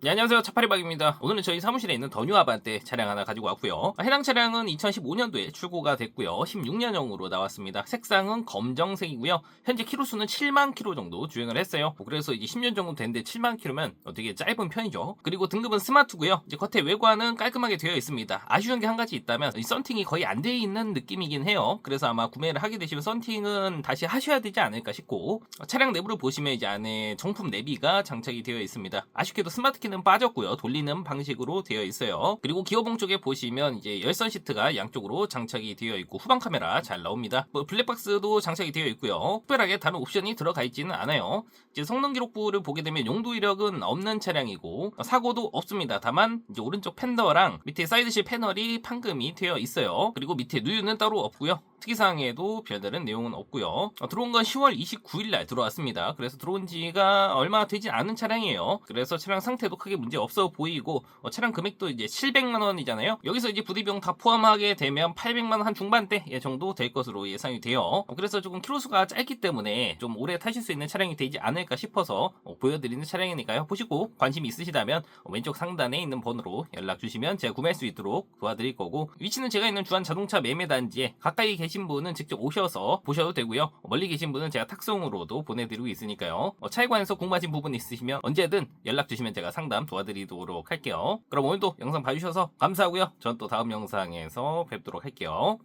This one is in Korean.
네, 안녕하세요. 차파리박입니다. 오늘은 저희 사무실에 있는 더뉴 아반떼 차량 하나 가지고 왔고요. 해당 차량은 2015년도에 출고가 됐고요. 16년형으로 나왔습니다. 색상은 검정색이고요. 현재 키로수는 7만 키로 정도 주행을 했어요. 그래서 이제 10년 정도 됐는데 7만 키로면 되게 짧은 편이죠. 그리고 등급은 스마트고요. 이제 겉에 외관은 깔끔하게 되어 있습니다. 아쉬운 게 한 가지 있다면 이 썬팅이 거의 안 돼 있는 느낌이긴 해요. 그래서 아마 구매를 하게 되시면 썬팅은 다시 하셔야 되지 않을까 싶고 어, 차량 내부를 보시면 이제 안에 정품 내비가 장착이 되어 있습니다. 아쉽게도 스마트 키는 빠졌고요. 돌리는 방식으로 되어 있어요. 그리고 기어봉 쪽에 보시면 이제 열선 시트가 양쪽으로 장착이 되어 있고 후방 카메라 잘 나옵니다. 뭐 블랙박스도 장착이 되어 있고요. 특별하게 다른 옵션이 들어가 있지는 않아요. 이제 성능 기록부를 보게 되면 용도 이력은 없는 차량이고 어, 사고도 없습니다. 다만 이제 오른쪽 팬더랑 밑에 사이드실 패널이 판금이 되어 있어요. 그리고 밑에 누유는 따로 없고요. 특이사항에도 별다른 내용은 없고요. 어, 들어온 건 10월 29일 날 들어왔습니다. 그래서 들어온 지가 얼마 되지 않은 차량이에요. 그래서 차량 상태도 크게 문제 없어 보이고 어, 차량 금액도 이제 700만 원이잖아요. 여기서 이제 부디비용 다 포함하게 되면 800만 원 한 중반대 예, 정도 될 것으로 예상이 돼요. 어, 그래서 조금 키로수가 짧기 때문에 좀 오래 타실 수 있는 차량이 되지 않을까 싶어서 어, 보여드리는 차량이니까요. 보시고 관심이 있으시다면 어, 왼쪽 상단에 있는 번호로 연락 주시면 제가 구매할 수 있도록 도와드릴 거고 위치는 제가 있는 주한 자동차 매매 단지에 가까이 계신 분은 직접 오셔서 보셔도 되고요. 멀리 계신 분은 제가 탁송으로도 보내드리고 있으니까요. 어, 차에 관해서 궁금하신 부분 있으시면 언제든 연락 주시면 제가 상담 도와드리도록 할게요. 그럼 오늘도 영상 봐주셔서 감사하고요. 전 또 다음 영상에서 뵙도록 할게요.